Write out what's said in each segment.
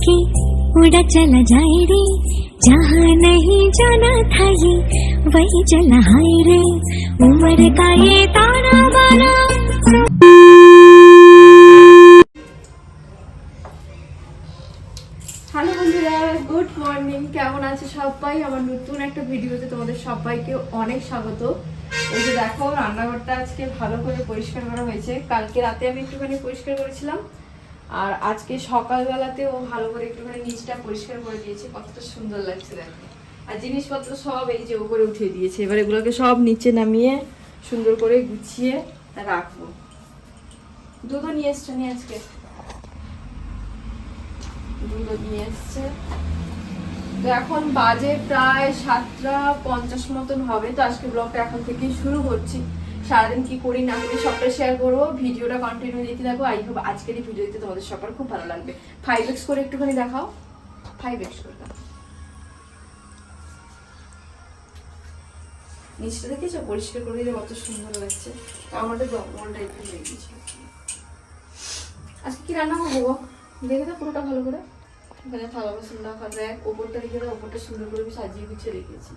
भी लेके उड़ा चला जाए रे जहाँ नहीं जाना था ये वही चला हाय रे उम्र का ये ताना बाना হ্যালো বন্ধুরা গুড মর্নিং কেমন আছে সবাই আমার নতুন একটা ভিডিওতে তোমাদের সবাইকে অনেক স্বাগত এই যে দেখো রান্নাঘরটা আজকে ভালো করে পরিষ্কার করা হয়েছে কালকে রাতে আমি একটুখানি পরিষ্কার করেছিলাম আর আজকে সকালবেলাতেও ভালো করে একটুখানি নিচটা পরিষ্কার করে দিয়েছি, কতটা সুন্দর লাগছে দেখো। আর জিনিসপত্র সব এই যে উপরে উঠিয়ে দিয়েছে, এবার এগুলোকে সব নিচে নামিয়ে সুন্দর করে গুছিয়ে রাখব। দুধও নিয়ে এসছো নিয়ে আজকে। দুধও নিয়ে এসছে। তো এখন বাজে প্রায় সাতটা পঞ্চাশ মতন হবে, তো আজকে ব্লগটা এখন থেকে শুরু করছি। সারাদিন কি করি না করি সবটা শেয়ার করব ভিডিওটা কন্টিনিউ দেখতে থাকো আই হোপ আজকের এই ভিডিও দিতে তোমাদের সবার খুব ভালো লাগবে। ফাইভ এক্স করে একটুখানি দেখাও। ফাইভ এক্স করে দেখাও নিচটা দেখেছ? পরিষ্কার করে দিলে কত সুন্দর লাগছে আমাদের জঙ্গলটা একটু হয়ে গেছে। আজকে কি রান্না করব? দেখে দাও পুরোটা ভালো করে। এখানে থালা বাসন রাখা র্যাক ওপরটা রেখে দাও, ওপরটা সুন্দর করে সাজিয়ে গুছিয়ে রেখেছি।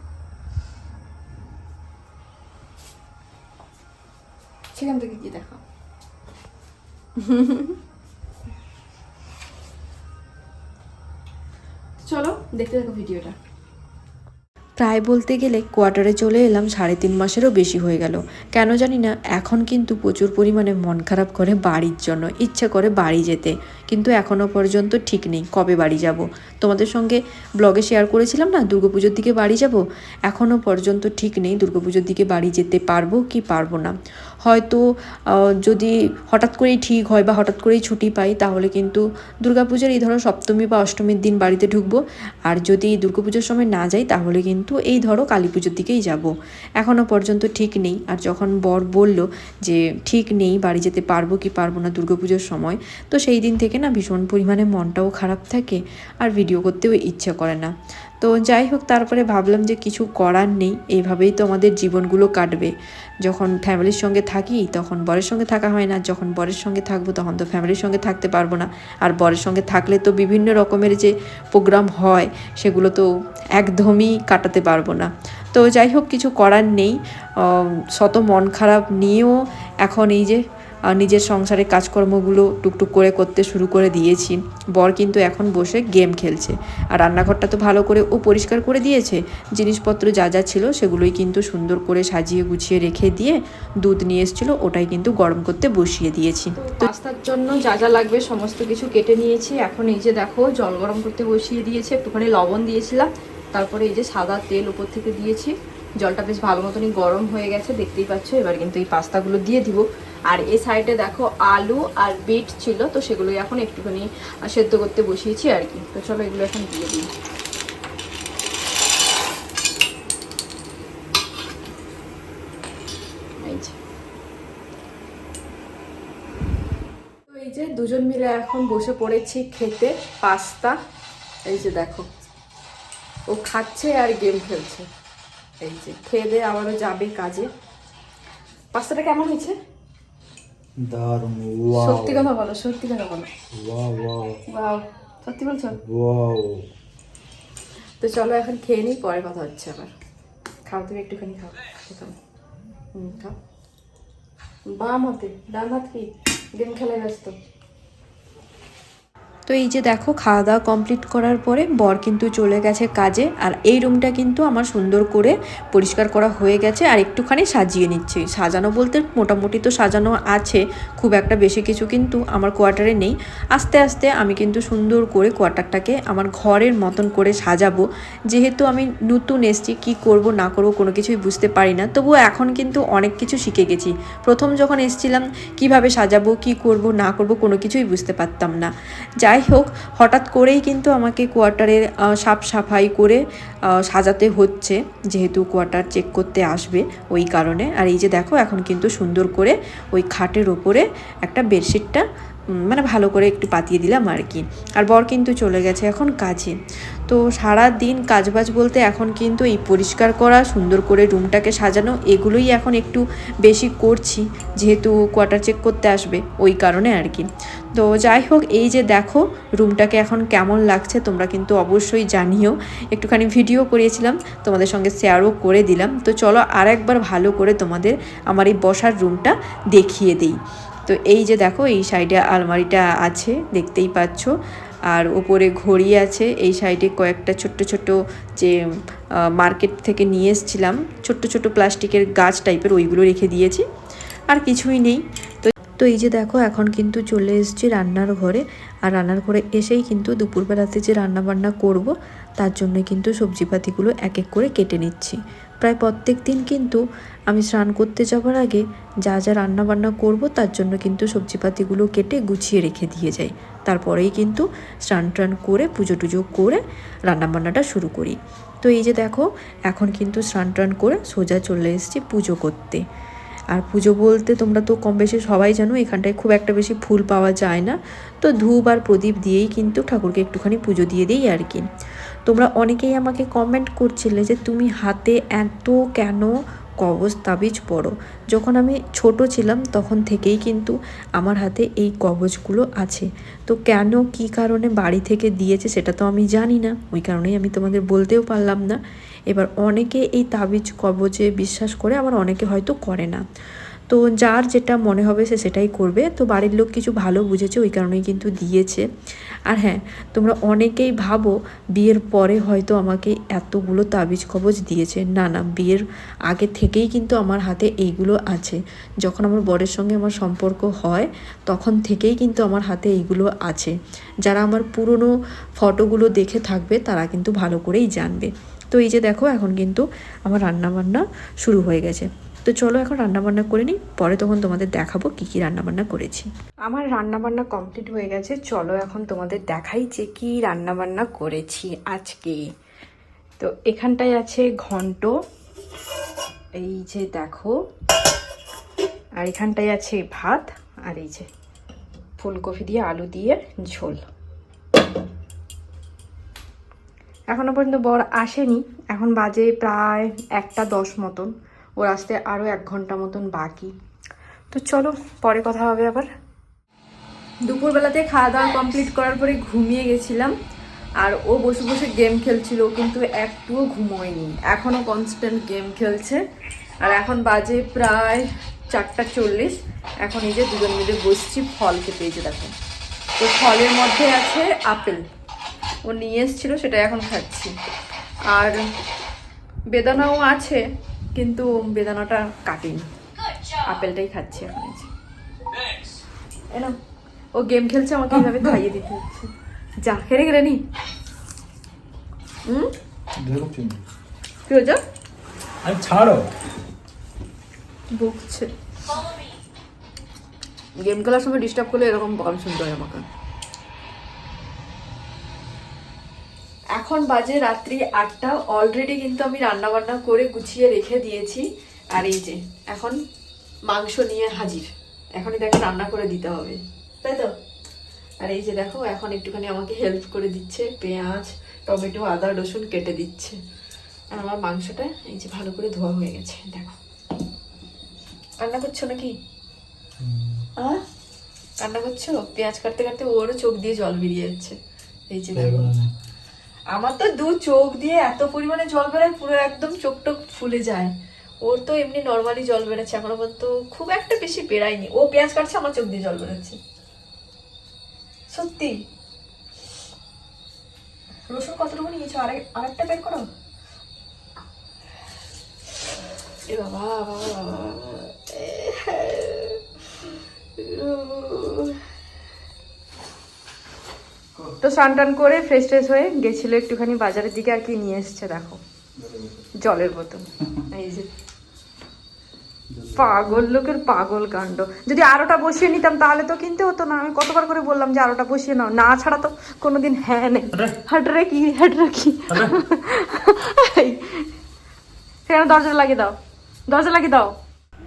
সেখান থেকে কি দেখা চলো দেখতে দেখো ভিডিওটা। প্রায় বলতে গেলে কোয়ার্টারে চলে এলাম সাড়ে তিন মাসেরও বেশি হয়ে গেল। কেন জানি না এখন কিন্তু প্রচুর পরিমাণে মন খারাপ করে বাড়ির জন্য ইচ্ছা করে বাড়ি যেতে। কিন্তু এখনও পর্যন্ত ঠিক নেই, কবে বাড়ি যাব? তোমাদের সঙ্গে ব্লগে শেয়ার করেছিলাম না, দুর্গাপুজোর দিকে বাড়ি যাব? এখনও পর্যন্ত ঠিক নেই, দুর্গাপুজোর দিকে বাড়ি যেতে পারব কি পারব না। হয়তো যদি হঠাৎ করেই ঠিক হয় বা হঠাৎ করেই ছুটি পাই, তাহলে কিন্তু দুর্গাপুজোর এই ধরো সপ্তমী বা অষ্টমীর দিন বাড়িতে ঢুকবো। আর যদি দুর্গাপুজোর সময় না যাই, তাহলে কিন্তু এই ধরো কালী পুজোর দিকেই যাব। এখনও পর্যন্ত ঠিক নেই। আর যখন বর বলল যে ঠিক নেই, বাড়ি যেতে পারব কি পারব না দুর্গাপুজোর সময়, তো সেই দিন থেকে না ভীষণ পরিমাণে মনটাও খারাপ থাকে আর ভিডিও করতেও ইচ্ছে করে না। তো যাই হোক, তারপরে ভাবলাম যে কিছু করার নেই এইভাবেই তো আমাদের জীবনগুলো কাটবে। যখন ফ্যামিলির সঙ্গে থাকি, তখন বরের সঙ্গে থাকা হয় না, যখন বরের সঙ্গে থাকব, তখন তো ফ্যামিলির সঙ্গে থাকতে পারব না। আর বরের সঙ্গে থাকলে তো বিভিন্ন রকমের যে প্রোগ্রাম হয়, সেগুলো তো একদমই কাটাতে পারব না। তো যাই হোক, কিছু করার নেই। শত মন খারাপ নিয়েও এখন এই যে নিজের সংসারের কাজকর্মগুলো টুকটুক করে করতে শুরু করে দিয়েছি। বর কিন্তু এখন বসে গেম খেলছে। আর রান্নাঘরটা তো ভালো করে ও পরিষ্কার করে দিয়েছে। জিনিসপত্র যা যা ছিল সেগুলোই কিন্তু সুন্দর করে সাজিয়ে গুছিয়ে রেখে দিয়ে দুধ নিয়ে এসেছিল, ওটাই কিন্তু গরম করতে বসিয়ে দিয়েছি। তো পাস্তার জন্য যা যা লাগবে সমস্ত কিছু কেটে নিয়েছি। এখন এই যে দেখো, জল গরম করতে বসিয়ে দিয়েছি, একটুখানি লবণ দিয়েছিলাম। তারপরে এই যে সাদা তেল উপর থেকে দিয়েছি। জলটা বেশ ভালো মতনই গরম হয়ে গেছে, দেখতেই পাচ্ছ। এবার কিন্তু এই পাস্তাগুলো দিয়ে দিব। আর এই সাইডে দেখো আলু আর বিট ছিল, তো সেগুলোই এখন একটুখানি সেদ্ধ করতে বসিয়েছি আর কি। তো চলো এগুলো এখন দিয়ে দিই। এই যে দুজন মিলে এখন বসে পড়েছি খেতে পাস্তা। এই যে দেখো। ও খাচ্ছে আর গেম খেলছে। এই যে খেয়ে দিয়ে আবারও যাবে কাজে। পাস্তাটা কেমন হয়েছে? দারুণ ওয়াও। সত্যি কথা বলো সত্যি কথা বলো। Wow wow. বাহ সত্যি বলছো? ওয়াও। তো চলো এখন খেয়ে নিই পরে কথা হচ্ছে আবার। খাও তুমি একটুখানি খাও খাও হুম খাও। বাম হাতে ডান হাত কি? গেম খেলায় ব্যস্ত। তো এই যে দেখো খাওয়া দাওয়া কমপ্লিট করার পরে বর কিন্তু চলে গেছে কাজে আর এই রুমটা কিন্তু আমার সুন্দর করে পরিষ্কার করা হয়ে গেছে আর একটুখানি সাজিয়ে নিচ্ছি। সাজানো বলতে মোটামুটি তো সাজানো আছে, খুব একটা বেশি কিছু কিন্তু আমার কোয়ার্টারে নেই। আস্তে আস্তে আমি কিন্তু সুন্দর করে কোয়ার্টারটাকে আমার ঘরের মতন করে সাজাবো। যেহেতু আমি নতুন এসছি, কি করব, না করব কোনো কিছুই বুঝতে পারি না। তবুও এখন কিন্তু অনেক কিছু শিখে গেছি। প্রথম যখন এসছিলাম, কীভাবে সাজাবো, কি করব, না করব কোনো কিছুই বুঝতে পারতাম না। যাই হোক, হঠাৎ করেই কিন্তু আমাকে কোয়ার্টারের সাপ সাফ সাফাই করে সাজাতে হচ্ছে, যেহেতু কোয়ার্টার চেক করতে আসবে ওই কারণে। আর এই যে দেখো, এখন কিন্তু সুন্দর করে ওই খাটের ওপরে একটা বেডশিটটা মানে ভালো করে একটু পাতিয়ে দিলাম আর কি। আর বর কিন্তু চলে গেছে এখন কাজে। তো সারা দিন কাজবাজ বলতে এখন কিন্তু এই পরিষ্কার করা, সুন্দর করে রুমটাকে সাজানো, এগুলোই এখন একটু বেশি করছি। যেহেতু কোয়ার্টার চেক করতে আসবে, ওই কারণে আর কি। তো যাই হোক, এই যে দেখো, রুমটাকে এখন কেমন লাগছে, তোমরা কিন্তু অবশ্যই জানিও। একটুখানি ভিডিও করিয়েছিলাম, তোমাদের সঙ্গে শেয়ারও করে দিলাম। তো চলো আর একবার ভালো করে তোমাদের আমার এই বসার রুমটা দেখিয়ে দিই। তো এই যে দেখো, এই সাইডে আলমারিটা আছে, দেখতেই পাচ্ছ। আর ওপরে ঘড়ি আছে, এই সাইডে কয়েকটা ছোট্ট ছোট্ট যে মার্কেট থেকে নিয়ে এসেছিলাম, ছোট্ট ছোট্ট প্লাস্টিকের গাছ টাইপের ওইগুলো রেখে দিয়েছি, আর কিছুই নেই। তো তো এই যে দেখো, এখন কিন্তু চলে এসেছি রান্নার ঘরে, আর রান্নার ঘরে এসেই কিন্তু দুপুরবেলাতে যে রান্না বান্না করব, তার জন্য কিন্তু সবজিপাতিগুলো এক এক করে কেটে নিচ্ছি। প্রায় প্রত্যেক দিন কিন্তু আমি স্নান করতে যাওয়ার আগে যা যা রান্না বান্না করব, তার জন্য কিন্তু সবজিপাতিগুলো কেটে গুছিয়ে রেখে দিয়ে যাই। তারপরেই কিন্তু স্নান টান করে, পুজো টুজো করে রান্নাবান্নাটা শুরু করি। তো এই যে দেখো, এখন কিন্তু স্নান টান করে সোজা চলে এসেছি পুজো করতে। আর পুজো বলতে তোমরা তো কম বেশি সবাই জানো, এখানটায় খুব একটা বেশি ফুল পাওয়া যায় না। তো ধূপ আর প্রদীপ দিয়েই কিন্তু ঠাকুরকে একটুখানি পুজো দিয়ে দিই আর কি। তোমরা অনেকেই আমাকে কমেন্ট করছিলে যে তুমি হাতে এত কেন কবচ তাবিজ পড়ো। যখন আমি ছোট ছিলাম তখন থেকেই কিন্তু আমার হাতে এই কবজগুলো আছে। তো কেন, কি কারণে বাড়ি থেকে দিয়েছে সেটা তো আমি জানি না। ওই কারণেই আমি তোমাদের বলতেও পারলাম না। এবার অনেকে এই তাবিজ কবজে বিশ্বাস করে, আবার অনেকে হয়তো করে না। তো যার যেটা মনে হবে সে সেটাই করবে। তো বাড়ির লোক কিছু ভালো বুঝেছে, ওই কারণেই কিন্তু দিয়েছে। আর হ্যাঁ তোমরা অনেকেই ভাবো বিয়ের পরে হয়তো আমাকে এতগুলো তাবিজ কবচ দিয়েছে। না না, বিয়ের আগে থেকেই কিন্তু আমার হাতে এইগুলো আছে। যখন আমার বরের সঙ্গে আমার সম্পর্ক হয়, তখন থেকেই কিন্তু আমার হাতে এইগুলো আছে। যারা আমার পুরনো ফটোগুলো দেখে থাকবে, তারা কিন্তু ভালো করেই জানবে। তো এই যে দেখো, এখন কিন্তু আমার রান্নাবান্না শুরু হয়ে গেছে। তো চলো এখন রান্নাবান্না করে নিই, পরে তখন তোমাদের দেখাবো কী কী রান্নাবান্না করেছি। আমার রান্নাবান্না কমপ্লিট হয়ে গেছে, চলো এখন তোমাদের দেখাই যে কী রান্নাবান্না করেছি আজকে। তো এখানটায় আছে ঘন্ট, এই যে দেখো, আর এখানটায় আছে ভাত, আর এই যে ফুলকপি দিয়ে আলু দিয়ে ঝোল। এখনও পর্যন্ত বর আসেনি, এখন বাজে প্রায় একটা দশ মতন। ওর আসতে আরও এক ঘণ্টা মতন বাকি। তো চলো পরে কথা হবে আবার। দুপুরবেলাতে খাওয়া দাওয়া কমপ্লিট করার পরে ঘুমিয়ে গেছিলাম। আর ও বসে বসে গেম খেলছিল কিন্তু একটুও ঘুমোয়নি। এখনও কনস্ট্যান্ট গেম খেলছে। আর এখন বাজে প্রায় চারটা চল্লিশ। এখন এই যে দুজন মিলে বসছি ফল খেতে যে দেখো। তো ফলের মধ্যে আছে আপেল। ও নিয়ে এসেছিল সেটা এখন খাচ্ছি। আর বেদানাও আছে। কিন্তু বেদানাটা কাটিনি। আপেলটাই খাচ্ছি এখন যে। ও গেম খেলছে আমাকে এইভাবে খাইয়ে দিতে হচ্ছে। যা হেরে গেলে নি হুম? কি হয়েছে আরে ছাড়ো। বকছে। গেম খেলার সময় ডিস্টার্ব করলে এরকম গান শুনতে হয় আমাকে। এখন বাজে রাত্রি আটটা। অলরেডি কিন্তু আমি রান্না বান্না করে গুছিয়ে রেখে দিয়েছি। আর এই যে এখন মাংস নিয়ে হাজির। এখনই দেখো রান্না করে দিতে হবে। তাই তো? আর এই যে দেখো এখন একটুখানি আমাকে হেল্প করে দিচ্ছে পেঁয়াজ টমেটো আদা রসুন কেটে দিচ্ছে। আর আমার মাংসটা এই যে ভালো করে ধোয়া হয়ে গেছে দেখো। রান্না করছ নাকি? আহ? রান্না করছ? পেঁয়াজ কাটতে কাটতে ওরও চোখ দিয়ে জল বেরিয়ে যাচ্ছে। এই যে দেখো। আমার তো দু চোখ দিয়ে এত পরিমাণে জল বেরোয় পুরো একদম চোখ টোক ফুলে যায় ওর তো এমনি নর্মালি জল বেরোচ্ছে এখনও পর্যন্ত খুব একটা বেশি বেড়ায়নি ও পেঁয়াজ কাটছে আমার চোখ দিয়ে জল বেরোচ্ছে সত্যি রসুন কতটুকু নিয়েছো আরেক আরেকটা বের করো এ বাবা বাবা বাবা তো স্নান টান করে ফ্রেশ ট্রেশ হয়ে গেছিল একটুখানি বাজারের দিকে আর কি নিয়ে এসছে দেখো। জলের বোতল। এই যে পাগল লোকের পাগল কাণ্ড। যদি আরোটা বসিয়ে নিতাম তাহলে তো কিনতে হতো না। আমি কতবার করে বললাম যে আরোটা বসিয়ে নাও। না ছাড়া তো কোনোদিন হ্যাঁ নেই। হাটরে কি হাটরে কি সেখানে দরজা লাগিয়ে দাও। দরজা লাগিয়ে দাও।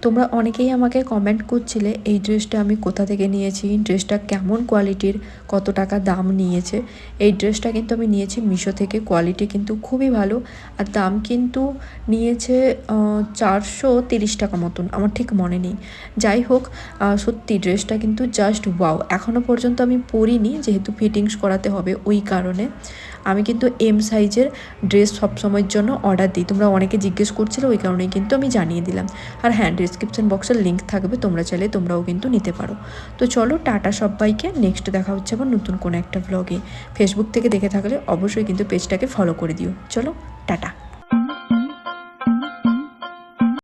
তোমরা অনেকেই আমাকে কমেন্ট করছিলে, এই ড্রেসটা আমি কোথা থেকে নিয়েছি? ড্রেসটা কেমন কোয়ালিটির কত টাকা দাম নিয়েছে? এই ড্রেসটা কিন্তু আমি নিয়েছি মিশো থেকে। কোয়ালিটি কিন্তু খুবই ভালো। আর দাম কিন্তু নিয়েছে চারশো তিরিশ টাকা মতন। আমার ঠিক মনে নেই। যাই হোক সত্যি ড্রেসটা কিন্তু জাস্ট ওয়াও এখনও পর্যন্ত আমি পরিনি, যেহেতু ফিটিংস করাতে হবে ওই কারণে। আমি কিন্তু এম সাইজের ড্রেস সবসময়ের জন্য অর্ডার দিই। তোমরা অনেকে জিজ্ঞেস করছিলে ওই কারণেই কিন্তু আমি জানিয়ে দিলাম। আর হ্যাঁ ডিসক্রিপশন বক্সের লিঙ্ক থাকবে, তোমরা চাইলে তোমরাও কিন্তু নিতে পারো। তো চলো, টাটা সবাইকে। নেক্সট দেখা হচ্ছে আবার নতুন কোনো একটা ব্লগে ফেসবুক থেকে দেখে থাকলে অবশ্যই কিন্তু পেজটাকে ফলো করে দিও। চলো, টাটা।